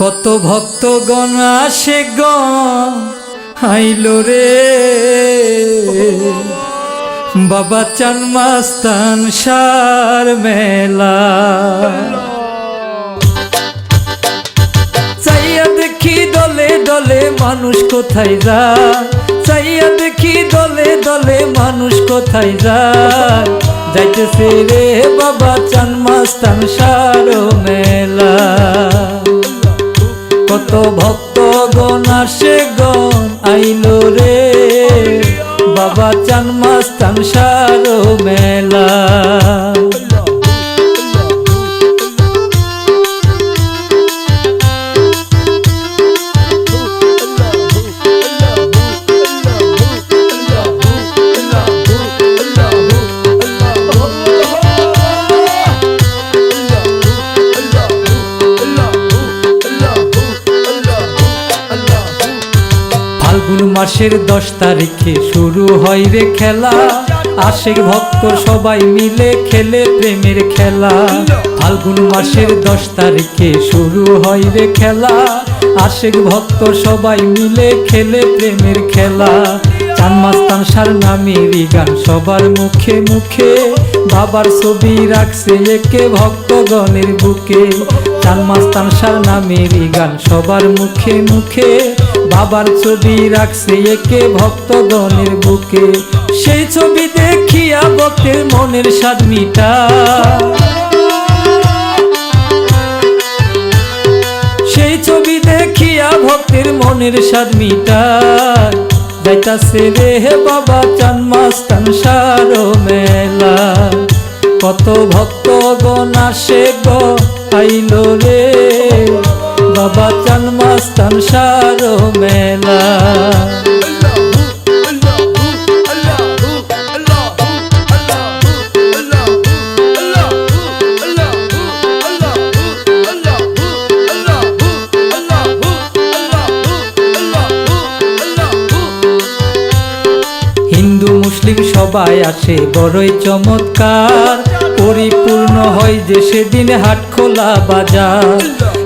কত ভক্তগণ আসে গ, আইল রে। বাবা চান মাস্তান সার মেলা। চাইয়া দেখি দলে দলে মানুষ কোথায় যায়। চাইয়া দেখি দলে দলে মানুষ কোথায় যায়। যাইতেছে রে বাবা চান মাস্তান সার মেলা। ভক্ত গণ আসে গণ আইলো রে। বাবা চান মাস্তান সার মেলা। ফাল্গুন মাসের দশ তারিখে শুরু হয় রে খেলা। আশেক ভক্ত সবাই মিলে খেলে প্রেমের খেলা। ফাল্গুন মাসের দশ তারিখে শুরু হয় রে খেলা। আশেক ভক্ত সবাই মিলে খেলে প্রেমের খেলা। চান মাস্তান সার নামেরই গান সবার মুখে মুখে। বাবার ছবি রাখছে একে ভক্তগণের বুকে। মাস্তান সার নামেরই গান সবার মুখে মুখে, বাবার ছবি রাখছে একে ভক্তগণের বুকে। সেই ছবি দেখিয়া ভক্তের মনের স্বাদ মিটা। সেই ছবি দেখিয়া ভক্তের মনের স্বাদ মিটায় যাইতাছে রে বাবা চান মাস্তান সারো মেলা। কত ভক্ত গণ আসে গো আইল রে। বাবা চান মাস্তান সারো মেলা। হিন্দু মুসলিম সবাই আসে বড়ই চমৎকার। পরিপূর্ণ হয় যে সেদিন হাট খোলা বাজার।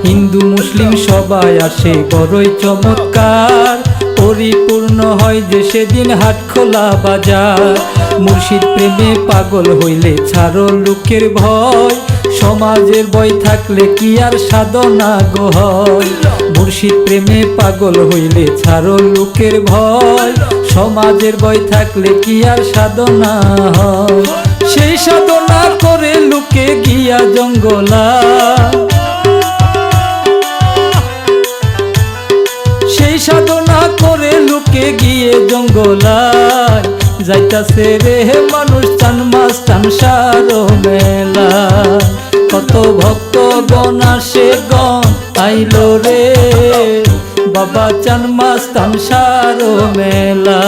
হিন্দু, মুসলিম সবাই আসে, বড়ই চমৎকার। পরিপূর্ণ হয় যে সেদিন হাট খোলা বাজার। মুর্শিদ প্রেমে পাগল হইলে ছাড়ো লোকের ভয়। সমাজের বই থাকলে কি আর সাধনা গো হয়? মুর্শিদ প্রেমে পাগল হইলে ছাড়ো লোকের ভয়। সমাজের বই থাকলে কি আর সাধনা হয়? সেই সাধনা লুকে জঙ্গলা। সেই সাধনা করে লুকে গিয়ে জঙ্গলায় যাইতাছে রে মানুষ, চান মাস চান সারো মেলা। কত ভক্ত গণ আসে গণ আইলো রে। বাবা, চান মাস চান সারো মেলা।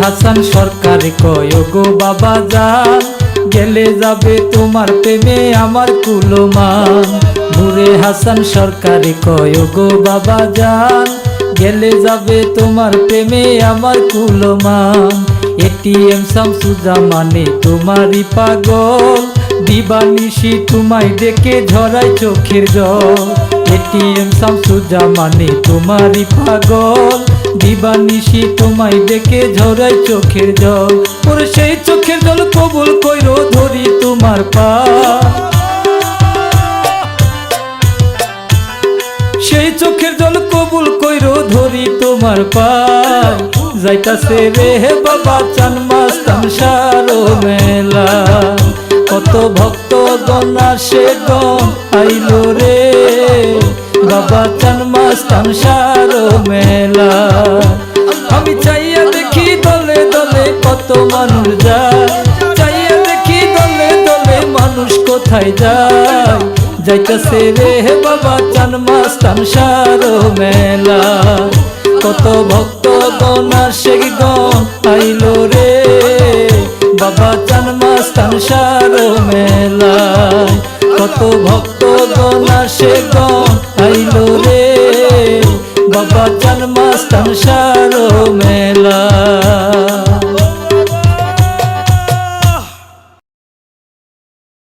হাসান সরকার কয় গো বাবা যান গেলে যাবে তোমার প্রেমে আমার কুলমান। নূরে হাসান সরকার কয় গো বাবা যান গেলে যাবে তোমার প্রেমে আমার কুলমান। এটিএম শামসুজামানে তোমারই পাগল, দিবানিশি তোমায় দেখে ঝরাই চোখের জল। এটিএম শামসুজামানে তোমারই পাগল দিবানিশি, তোমায় দেখে ঝরাই চোখের জল। ওর সেই চোখের জল কবুল কইরো, ধরি তোমার পা। সেই চোখের জল কবুল কইরো, ধরি তোমার পায় যাইতাছে রে হে বাবা চান মাস্তান সারো মেলা। কত ভক্ত গণ আসে গণ আইলো রে। বাবা চান মাস্তান সারো মেলা। আমি চাইয়া দেখি দলে দলে কত মানুষ যায়। চাইয়া দেখি দলে দলে মানুষ কোথায় যায়। যাইতেছে রে বাবা চান মাস্তান মেলা। কত ভক্ত গণ আসে গণ আইলো রে। বাবা চান মাস্তান সারো মেলা কত ভক্ত আইলো রে। বাবা চান মাস্তান সারো মেলা।